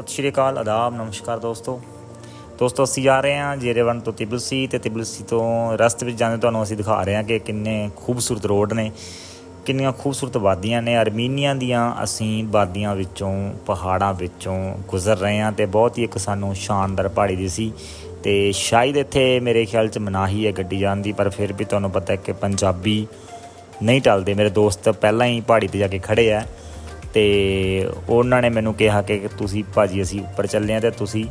ਸਤਿ ਸ਼੍ਰੀ ਅਕਾਲ, ਆਦਾਬ, ਨਮਸਕਾਰ ਦੋਸਤੋ। ਦੋਸਤੋ, ਅਸੀਂ ਜਾ ਰਹੇ ਹਾਂ ਜੇਰੇਵਨ ਤੋਂ ਤਿਬਲਸੀ ਤੇ ਤਿਬਲਸੀ ਤੋਂ ਰਸਤੇ ਵਿੱਚ ਜਾਂਦੇ ਤੁਹਾਨੂੰ ਅਸੀਂ ਦਿਖਾ ਰਹੇ ਹਾਂ ਕਿ ਕਿੰਨੇ ਖੂਬਸੂਰਤ ਰੋਡ ਨੇ, ਕਿੰਨੀਆਂ ਖੂਬਸੂਰਤ ਵਾਦੀਆਂ ਨੇ। ਅਰਮੀਨੀਆ ਦੀਆਂ ਅਸੀਂ ਵਾਦੀਆਂ ਵਿੱਚੋਂ, ਪਹਾੜਾਂ ਵਿੱਚੋਂ ਗੁਜ਼ਰ ਰਹੇ ਹਾਂ ਤੇ ਬਹੁਤ ਹੀ ਇੱਕ ਸਾਨੂੰ ਸ਼ਾਨਦਾਰ ਪਹਾੜੀ ਦੀ ਸੀ। ਤੇ ਸ਼ਾਇਦ ਇੱਥੇ ਮੇਰੇ ਖਿਆਲ 'ਚ ਮਨਾਹੀ ਹੈ ਗੱਡੀ ਜਾਣ ਦੀ, ਪਰ ਫਿਰ ਵੀ ਤੁਹਾਨੂੰ ਪਤਾ ਹੈ ਕਿ ਪੰਜਾਬੀ ਨਹੀਂ ਟਲਦੇ। ਮੇਰੇ ਦੋਸਤ ਪਹਿਲਾਂ ਹੀ ਪਹਾੜੀ ਤੇ ਜਾ ਕੇ ਖੜੇ ਆ। ਤੇ ਉਹਨਾਂ ਨੇ ਮੈਨੂੰ ਕਿਹਾ ਕਿ ਤੁਸੀਂ ਭਾਜੀ ਅਸੀਂ ਉੱਪਰ ਚੱਲੇ ਆ ਤੇ ਤੁਸੀਂ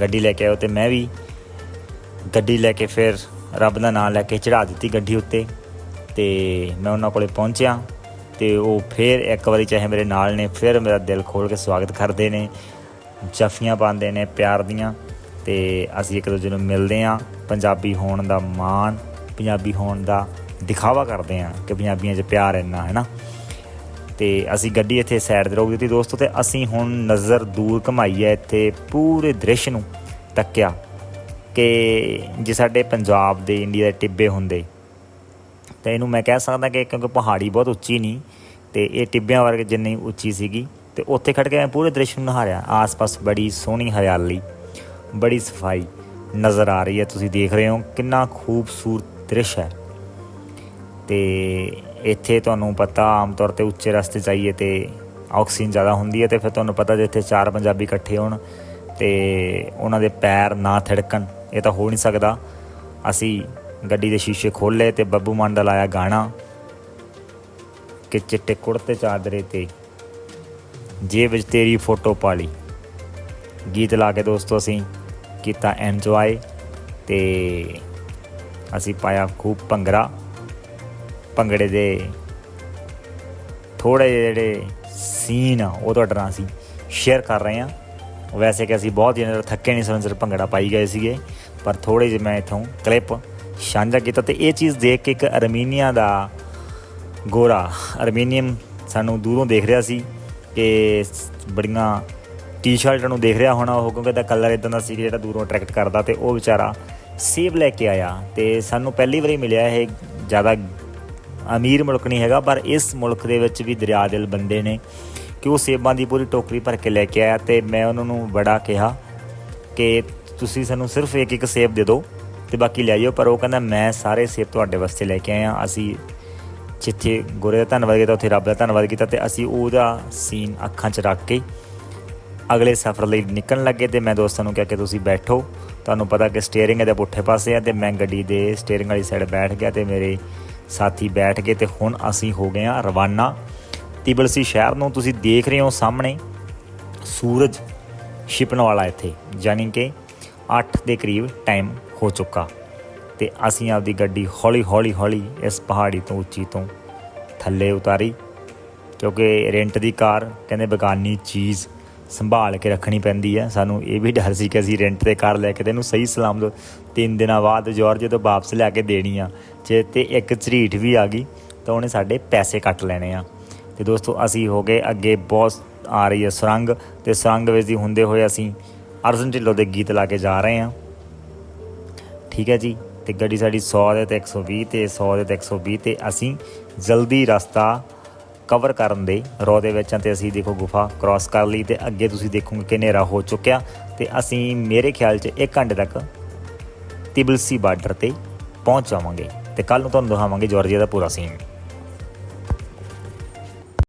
ਗੱਡੀ ਲੈ ਕੇ ਆਓ ਤੇ ਮੈਂ ਵੀ ਗੱਡੀ ਲੈ ਕੇ ਫਿਰ ਰੱਬ ਦਾ ਨਾਮ ਲੈ ਕੇ ਚੜਾ ਦਿੱਤੀ ਗੱਡੀ ਉੱਤੇ ਤੇ ਮੈਂ ਉਹਨਾਂ ਕੋਲੇ ਪਹੁੰਚਿਆ ਤੇ ਉਹ ਫਿਰ ਇੱਕ ਵਾਰੀ ਚਾਹੇ ਮੇਰੇ ਨਾਲ ਨੇ, ਫਿਰ ਮੇਰਾ ਦਿਲ ਖੋਲ ਕੇ ਸਵਾਗਤ ਕਰਦੇ ਨੇ, ਜਫੀਆਂ ਪਾਉਂਦੇ ਨੇ ਪਿਆਰ ਦੀਆਂ ਤੇ ਅਸੀਂ ਇੱਕ ਦੂਜੇ ਨੂੰ ਮਿਲਦੇ ਹਾਂ, ਪੰਜਾਬੀ ਹੋਣ ਦਾ ਮਾਣ, ਪੰਜਾਬੀ ਹੋਣ ਦਾ ਦਿਖਾਵਾ ਕਰਦੇ ਹਾਂ ਕਿ ਪੰਜਾਬੀਆਂ 'ਚ ਪਿਆਰ ਇੰਨਾ, ਹੈ ਨਾ? ਤੇ ਅਸੀਂ ਗੱਡੀ ਇੱਥੇ ਸਾਈਡ ਤੇ ਰੋਕ ਦਿੱਤੀ ਦੋਸਤੋ ਤੇ ਅਸੀਂ ਹੁਣ ਨਜ਼ਰ ਦੂਰ ਘਮਾਈ ਹੈ ਇੱਥੇ ਪੂਰੇ ਦ੍ਰਿਸ਼ ਨੂੰ ਤੱਕਿਆ ਕਿ ਜੇ ਸਾਡੇ ਪੰਜਾਬ ਦੇ ਇੰਡੀਆ ਦੇ ਟਿੱਬੇ ਹੁੰਦੇ, ਤੇ ਇਹਨੂੰ ਮੈਂ ਕਹਿ ਸਕਦਾ ਕਿ ਕਿਉਂਕਿ ਪਹਾੜੀ ਬਹੁਤ ਉੱਚੀ ਨਹੀਂ ਤੇ ਇਹ ਟਿੱਬਿਆਂ ਵਰਗੇ ਜਿੰਨੀ ਉੱਚੀ ਸੀਗੀ, ਤੇ ਉੱਥੇ ਖੜ ਕੇ ਮੈਂ ਪੂਰੇ ਦ੍ਰਿਸ਼ ਨੂੰ ਨਿਹਾਰਿਆ ਆਸ-ਪਾਸ ਬੜੀ ਸੋਹਣੀ ਹਰਿਆਲੀ, ਬੜੀ ਸਫ਼ਾਈ ਨਜ਼ਰ ਆ ਰਹੀ ਹੈ। ਤੁਸੀਂ ਦੇਖ ਰਹੇ ਹੋ ਕਿੰਨਾ ਖੂਬਸੂਰਤ ਦ੍ਰਿਸ਼ ਹੈ। ਤੇ ਇੱਥੇ ਤੁਹਾਨੂੰ ਪਤਾ ਆਮ ਤੌਰ ਤੇ ਉੱਚੇ ਰਸਤੇ ਚਾਹੀਏ ਤੇ ਆਕਸੀਜਨ ਜ਼ਿਆਦਾ ਹੁੰਦੀ ਹੈ ਤੇ ਫਿਰ ਤੁਹਾਨੂੰ ਪਤਾ ਜੇ ਇੱਥੇ ਚਾਰ ਪੰਜਾਬੀ ਇਕੱਠੇ ਹੋਣ ਤੇ ਉਹਨਾਂ ਦੇ ਪੈਰ ਨਾ ਥੜਕਣ, ਇਹ ਤਾਂ ਹੋ ਨਹੀਂ ਸਕਦਾ। ਅਸੀਂ ਗੱਡੀ ਦੇ ਸ਼ੀਸ਼ੇ ਖੋਲੇ ਤੇ ਬੱਬੂ ਮਾਨ ਦਾ ਲਾਇਆ ਗਾਣਾ ਕਿ ਚਿੱਟੇ ਕੁੜਤੇ ਚਾਦਰੇ ਤੇ ਜੇਬ ਵਿੱਚ ਤੇਰੀ ਫੋਟੋ ਪਾ ਲਈ। ਗੀਤ ਲਾ ਕੇ ਦੋਸਤੋ ਅਸੀਂ ਕੀਤਾ ਐਨਜੋਏ ਤੇ ਅਸੀਂ ਪਾਇਆ ਖੂਬ ਭੰਗੜਾ। ਭੰਗੜੇ ਦੇ ਥੋੜੇ ਜਿਹੜੇ ਸੀਨ ਆ, ਉਹ ਤੁਹਾਡੇ ਨਾਲ ਅਸੀਂ ਸ਼ੇਅਰ ਕਰ ਰਹੇ ਹਾਂ। ਵੈਸੇ ਕਿ ਅਸੀਂ ਬਹੁਤ ਦਿਨ ਥੱਕੇ ਨਹੀਂ, ਸਨ ਸਿਰ ਭੰਗੜਾ ਪਾਈ ਗਏ ਸੀਗੇ, ਪਰ ਥੋੜੇ ਜਿਹੇ ਮੈਂ ਇਥੋਂ ਕਲਿੱਪ ਸਾਂਝਾ ਕੀਤਾ ਤੇ ਇਹ ਚੀਜ਼ ਦੇਖ ਕੇ ਇੱਕ ਅਰਮੀਨੀਆ ਦਾ ਗੋਰਾ, ਅਰਮੀਨੀਅਮ ਸਾਨੂੰ ਦੂਰੋਂ ਦੇਖ ਰਿਹਾ ਸੀ ਕਿ ਬੜੀਆਂ ਟੀ-ਸ਼ਰਟਾਂ ਨੂੰ ਦੇਖ ਰਿਹਾ ਹੋਣਾ ਉਹ, ਕਿਉਂਕਿ ਦਾ ਕਲਰ ਇਦਾਂ ਦਾ ਸੀ ਕਿ ਜਿਹੜਾ ਦੂਰੋਂ ਅਟਰੈਕਟ ਕਰਦਾ ਤੇ ਉਹ ਵਿਚਾਰਾ ਸੇਬ ਲੈ ਕੇ ਆਇਆ ਤੇ ਸਾਨੂੰ ਪਹਿਲੀ ਵਾਰੀ ਮਿਲਿਆ ਇਹ ਜ਼ਿਆਦਾ ਅਮੀਰ ਮੁਲਕ ਨਹੀਂ ਹੈਗਾ, ਪਰ ਇਸ ਮੁਲਕ ਦੇ ਵਿੱਚ ਵੀ ਦਰਿਆ ਦਿਲ ਬੰਦੇ ਨੇ ਕਿ ਉਹ ਸੇਬਾਂ ਦੀ ਪੂਰੀ ਟੋਕਰੀ ਭਰ ਕੇ ਲੈ ਕੇ ਆਇਆ ਤੇ ਮੈਂ ਉਹਨਾਂ ਨੂੰ ਬੜਾ ਕਿਹਾ ਕਿ ਤੁਸੀਂ ਸਾਨੂੰ ਸਿਰਫ ਇੱਕ ਇੱਕ ਸੇਬ ਦੇ ਦਿਓ ਤੇ ਬਾਕੀ ਲੈ ਜਾਓ, ਪਰ ਉਹ ਕਹਿੰਦਾ ਮੈਂ ਸਾਰੇ ਸੇਬ ਤੁਹਾਡੇ ਵਾਸਤੇ ਲੈ ਕੇ ਆਇਆ, ਅਸੀਂ ਜਿੱਥੇ ਗੁਰੇ ਦਾ ਧੰਨਵਾਦ ਕੀਤਾ, ਉੱਥੇ ਰੱਬ ਦਾ ਧੰਨਵਾਦ ਕੀਤਾ ਤੇ ਅਸੀਂ ਉਹਦਾ ਸੀਨ ਅੱਖਾਂ 'ਚ ਰੱਖ ਕੇ ਅਗਲੇ ਸਫ਼ਰ ਲਈ ਨਿਕਲਣ ਲੱਗੇ ਤੇ ਮੈਂ ਦੋਸਤਾਂ ਨੂੰ ਕਿਹਾ ਕਿ ਤੁਸੀਂ ਬੈਠੋ, ਤੁਹਾਨੂੰ ਪਤਾ ਕਿ ਸਟੀਅਰਿੰਗ ਇਹਦੇ ਪੁੱਠੇ ਪਾਸੇ ਆ ਤੇ ਮੈਂ ਗੱਡੀ ਦੇ ਸਟੀਅਰਿੰਗ ਵਾਲੀ ਸਾਈਡ ਬੈਠ ਗਿਆ ਤੇ ਮੇਰੇ ਸਾਥੀ ਬੈਠ ਗਏ ਤੇ ਹੁਣ ਅਸੀਂ ਹੋ ਗਏ ਆ ਰਵਾਨਾ। ਤਿਬਲਸੀ ਸ਼ਹਿਰ ਨੂੰ ਤੁਸੀਂ ਦੇਖ ਰਹੇ ਹੋ ਸਾਹਮਣੇ। ਸੂਰਜ ਛਿਪਣ ਵਾਲਾ ਇੱਥੇ ਯਾਨੀ ਕਿ 8 ਦੇ ਕਰੀਬ ਟਾਈਮ ਹੋ ਚੁੱਕਾ। ਤੇ ਅਸੀਂ ਆਪਦੀ ਗੱਡੀ ਹੌਲੀ ਹੌਲੀ ਹੌਲੀ ਇਸ ਪਹਾੜੀ ਤੋਂ ਉੱਚੀ ਤੋਂ ਥੱਲੇ ਉਤਾਰੀ, ਕਿਉਂਕਿ ਰੈਂਟ ਦੀ ਕਾਰ ਕਹਿੰਦੇ ਬਗਾਨੀ ਚੀਜ਼ ਸੰਭਾਲ ਕੇ ਰੱਖਣੀ ਪੈਂਦੀ ਹੈ। ਸਾਨੂੰ ਇਹ ਵੀ ਡਰ ਸੀ ਕਿ ਅਸੀਂ ਰੈਂਟ ਤੇ ਕਾਰ ਲੈ ਕੇ ਤੇ ਇਹਨੂੰ ਸਹੀ ਸਲਾਮਤ ਤਿੰਨ ਦਿਨਾਂ ਬਾਅਦ ਜਾਰਜ ਤੋਂ ਵਾਪਸ ਲੈ ਕੇ ਦੇਣੀ ਆ। ਜੇ ਤੇ ਇੱਕ ਝਰੀਠ ਵੀ ਆ ਗਈ ਤਾਂ ਉਹਨੇ ਸਾਡੇ ਪੈਸੇ ਕੱਟ ਲੈਣੇ ਆ। ਤੇ ਦੋਸਤੋ, ਅਸੀਂ ਹੋ ਗਏ ਅੱਗੇ ਬਹੁਤ ਆ ਰਹੀ ਹੈ ਸੁਰੰਗ ਤੇ ਸੁਰੰਗ ਵਿੱਚ ਦੀ ਹੁੰਦੇ ਹੋਏ ਅਸੀਂ ਅਰਜਨ ਢਿੱਲੋਂ ਦੇ ਗੀਤ ਲਾ ਕੇ ਜਾ ਰਹੇ ਹਾਂ। ਠੀਕ ਹੈ ਜੀ, ਤੇ ਗੱਡੀ ਸਾਡੀ 100 ਦੇ ਤੇ 120 ਤੇ 100 ਦੇ ਤੇ 120 ਤੇ ਅਸੀਂ ਜਲਦੀ ਰਸਤਾ ਕਵਰ ਕਰਨ ਦੇ ਰੋ ਦੇ ਵਿੱਚ ਹਾਂ ਤੇ ਅਸੀਂ ਦੇਖੋ ਗੁਫਾ ਕ੍ਰਾਸ ਕਰ ਲਈ ਤੇ ਅੱਗੇ ਤੁਸੀਂ ਦੇਖੋਗੇ ਕਿ ਹਨੇਰਾ ਹੋ ਚੁੱਕਿਆ ਤੇ ਅਸੀਂ ਮੇਰੇ ਖਿਆਲ 'ਚ 1 ਘੰਟੇ ਤੱਕ ਤਿਬਲਸੀ ਬਾਰਡਰ ਤੇ ਪਹੁੰਚ ਜਾਵਾਂਗੇ। ਤੇ ਕੱਲ ਨੂੰ ਤੁਹਾਨੂੰ ਦਿਖਾਵਾਂਗੇ ਜਾਰਜੀਆ ਦਾ ਪੂਰਾ ਸੀਨ